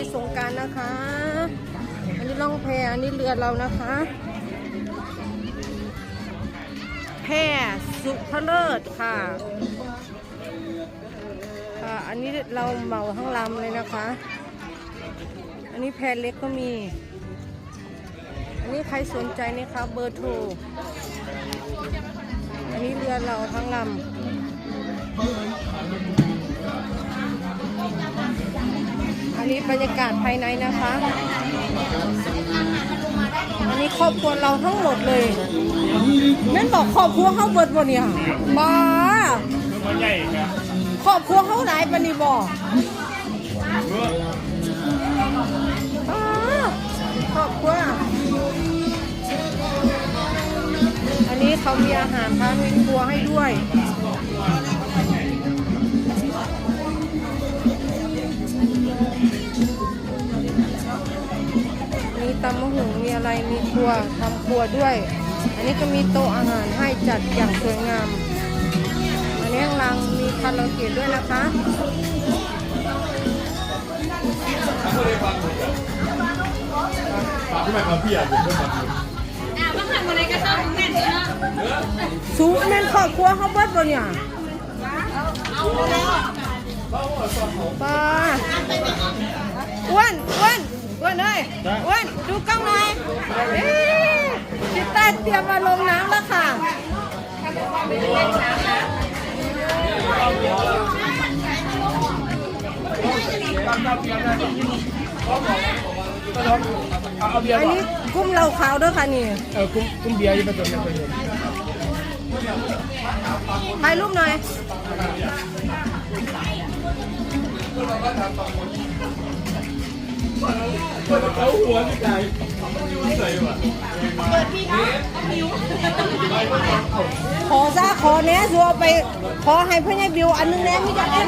ดีสงการนะคะ อันนี้ล่องแพอันนี้เรือเรานะคะ แพสุภเลิศค่ะค่ะ อันนี้เราเหมาทั้งลำเลยนะคะ อันนี้แพเล็กก็มี อันนี้ใครสนใจนี่คะเบอร์โทร อันนี้เรือเราทั้งลำ นี้บรรยากาศภายในนะคะ อันนี้ครอบครัวเราทั้งหมดเลยแม่นบอกครอบครัวเขาเบิดบ่เนี่ยบ้าครอบครัวเขาหลายปานนี่บ่บ้าครอบครัวอันนี้เขามีอาหารทางในครัวให้ด้วย อะไรมีครัวทำครัวด้วย อันนี้ก็มีโต๊ะอาหารให้จัดอย่างสวยงาม อันนี้ข้างล่างมีคาราโอเกะด้วยนะคะที่มาเพียบอยู่ด้วยกันอะบางครั้งวันไหนก็ชอบแม่นเนาะสูงแม่นครอบครัวเขาเบิดบ่เนี่ยป้าอ้วนอ้วนอ้วนเอ้ยอ้วนดูกล้องหน่อยเอ๊ะ จิตใต้เตรียมมาลงน้ำแล้วค่ะ เอาเบียร์อันก่อนนี้กุ้มเหล้าขาวด้วยค่ะนี่เออคุ้มคุ้มเบียร์ยู่ประจำนะประจำถ่ายรูปหน่อยเขาหัวที่ไหน ขอซาขอเนี้ยสัวไป ขอให้พ่อใหญ่บิวอันนึงแน่มีจังอัน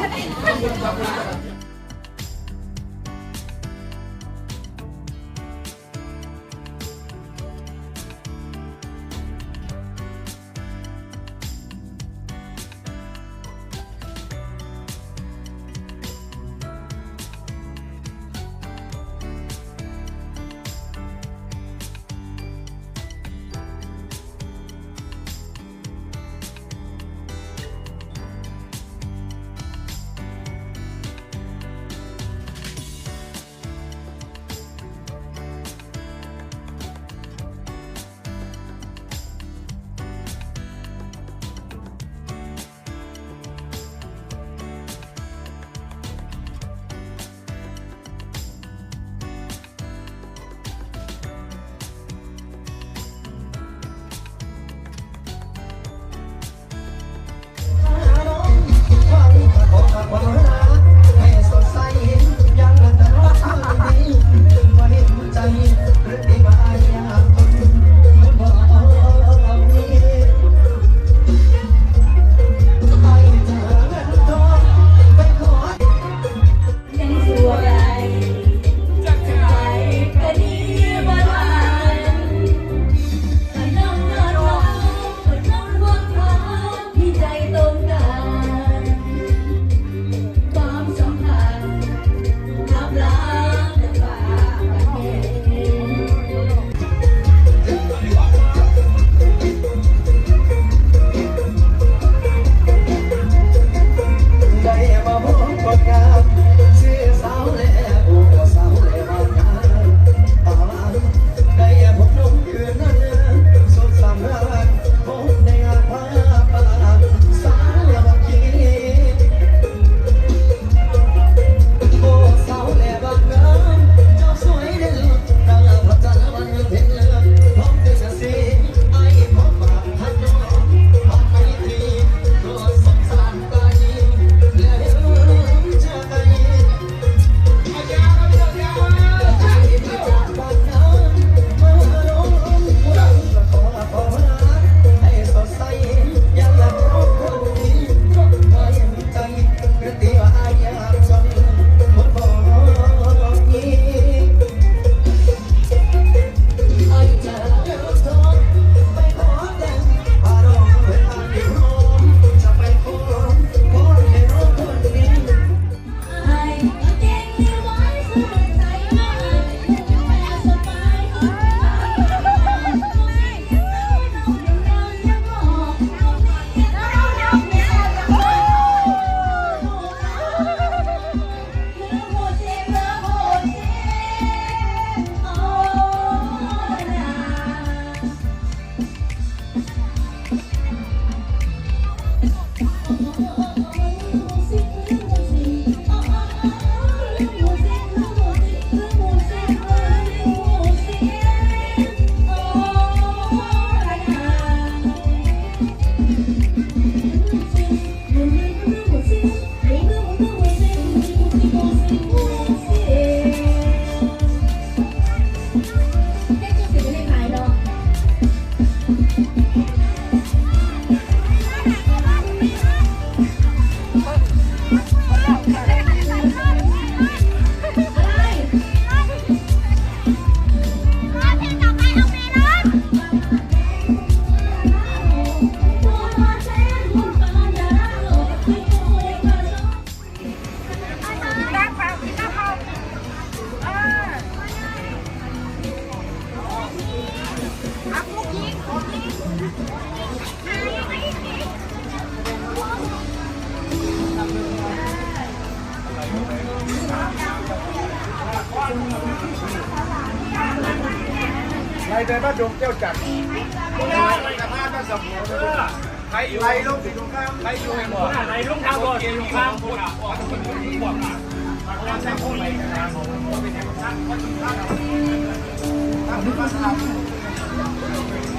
ไรเดินมาดงเจ้าจักรไรกระพามาสมบูรณ์ใครอยู่ไรลูกอยู่ตรงข้ามใครอยู่ให้หมดไรลูกทางบนอยู่ข้างบนอะบวกอะเราใช้พวกไรกันนะผมเป็นอย่างนั้นว่าจุดข้างทำที่มาทำ